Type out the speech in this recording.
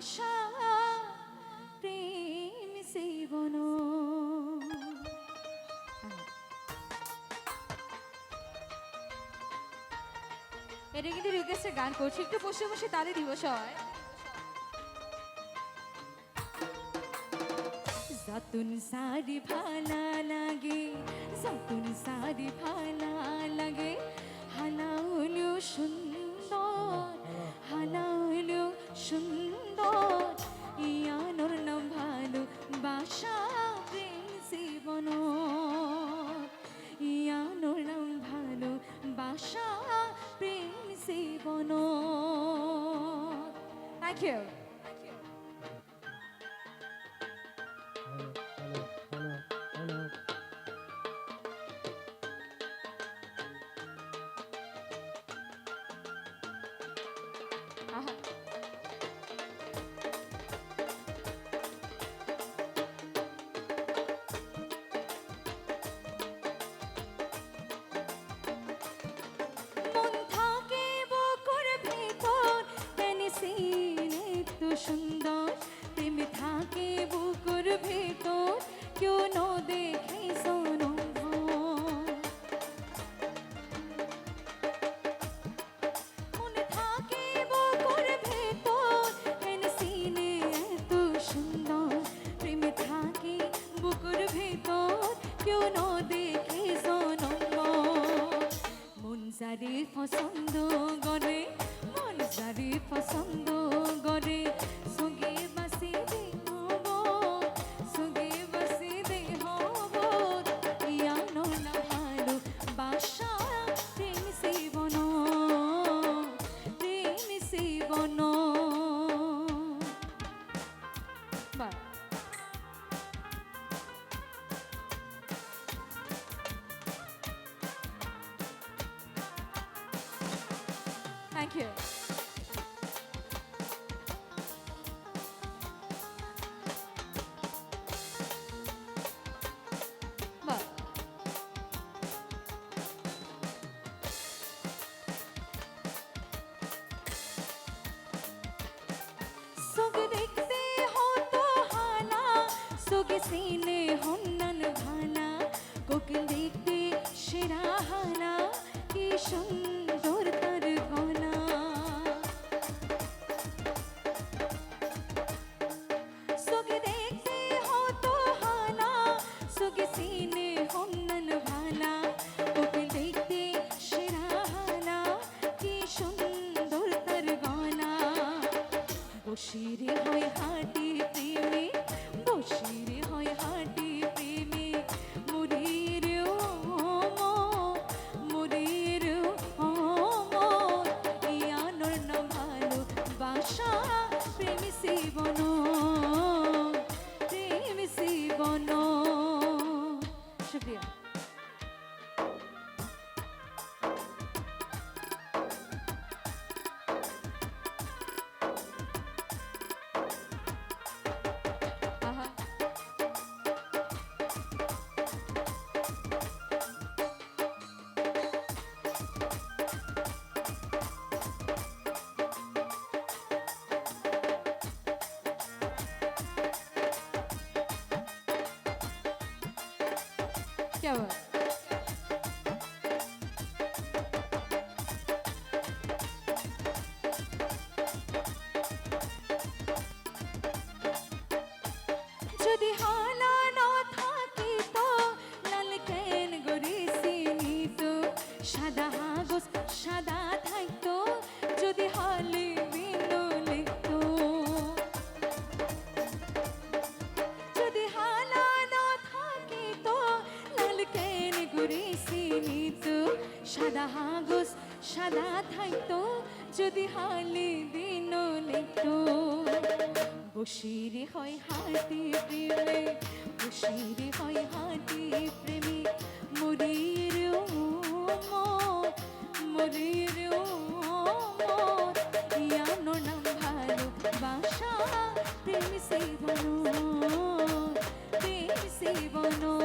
বাসা প্রেম জীবন। এটা কিন্তু রিকোয়েস্টের গান করছি। একটু বসে বসে তালে দিবস হয় যতুন সারি ভালা লাগে, যতুন সারি ভালা লাগে, হালাউলু সুন্দর বাসা প্রেম জীবন থ্যাংক ইউ কেউ ন you. सीने हन्नन भाना कोकिल देखते शिरा हाना की सुंदर বসিরে হয় হাটি প্রেমে, বসিরে হয় হাটি প্রেমে। মুরির মুরির ইয়ানোর না ভালো বাসা, প্রেম জীবন প্রেম জীবন শুক্রিয়া क्या हुआ সাদা থাকতো যদি হালি দিন লিখতো। বসিরে হয় হাতি প্রেমে বসিরে হয় হাতি প্রেমে। মরির মরির ইয়ানো নাম ভালো বাসা, প্রেম সেবন প্রেম সেবন